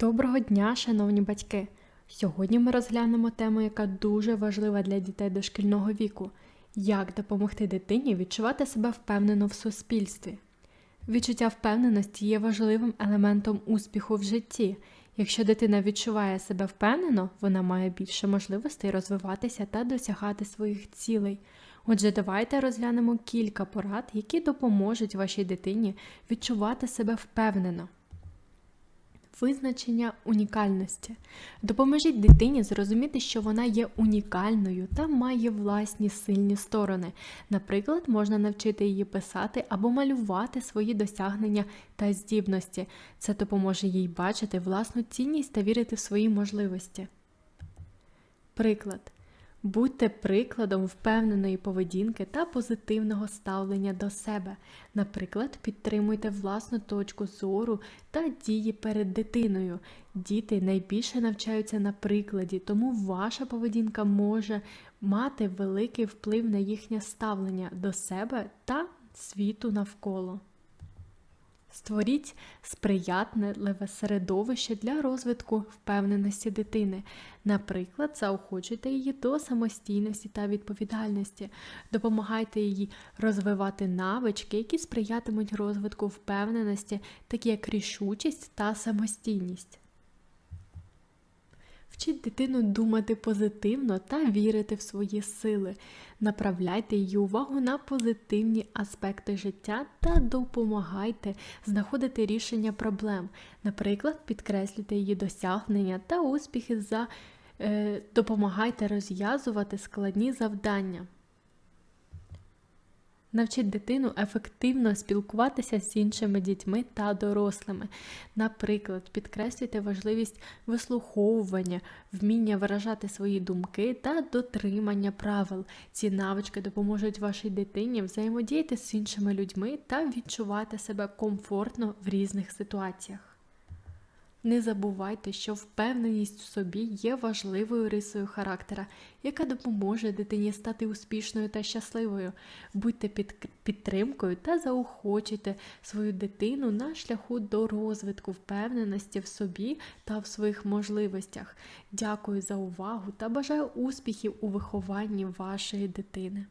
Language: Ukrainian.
Доброго дня, шановні батьки! Сьогодні ми розглянемо тему, яка дуже важлива для дітей дошкільного віку: як допомогти дитині відчувати себе впевнено в суспільстві. Відчуття впевненості є важливим елементом успіху в житті. Якщо дитина відчуває себе впевнено, вона має більше можливостей розвиватися та досягати своїх цілей. Отже, давайте розглянемо кілька порад, які допоможуть вашій дитині відчувати себе впевнено. Визначення унікальності. Допоможіть дитині зрозуміти, що вона є унікальною та має власні сильні сторони. Наприклад, можна навчити її писати або малювати свої досягнення та здібності. Це допоможе їй бачити власну цінність та вірити в свої можливості. Приклад. Будьте прикладом впевненої поведінки та позитивного ставлення до себе. Наприклад, підтримуйте власну точку зору та дії перед дитиною. Діти найбільше навчаються на прикладі, тому ваша поведінка може мати великий вплив на їхнє ставлення до себе та світу навколо. Створіть сприятливе середовище для розвитку впевненості дитини. Наприклад, заохочуйте її до самостійності та відповідальності, допомагайте їй розвивати навички, які сприятимуть розвитку впевненості, такі як рішучість та самостійність. Вчіть дитину думати позитивно та вірити в свої сили. Направляйте її увагу на позитивні аспекти життя та допомагайте знаходити рішення проблем. Наприклад, підкреслюйте її досягнення та успіхи за е, допомагайте розв'язувати складні завдання. Навчіть дитину ефективно спілкуватися з іншими дітьми та дорослими. Наприклад, підкреслюйте важливість вислуховування, вміння виражати свої думки та дотримання правил. Ці навички допоможуть вашій дитині взаємодіяти з іншими людьми та відчувати себе комфортно в різних ситуаціях. Не забувайте, що впевненість в собі є важливою рисою характера, яка допоможе дитині стати успішною та щасливою. Будьте під підтримкою та заохочуйте свою дитину на шляху до розвитку впевненості в собі та в своїх можливостях. Дякую за увагу та бажаю успіхів у вихованні вашої дитини.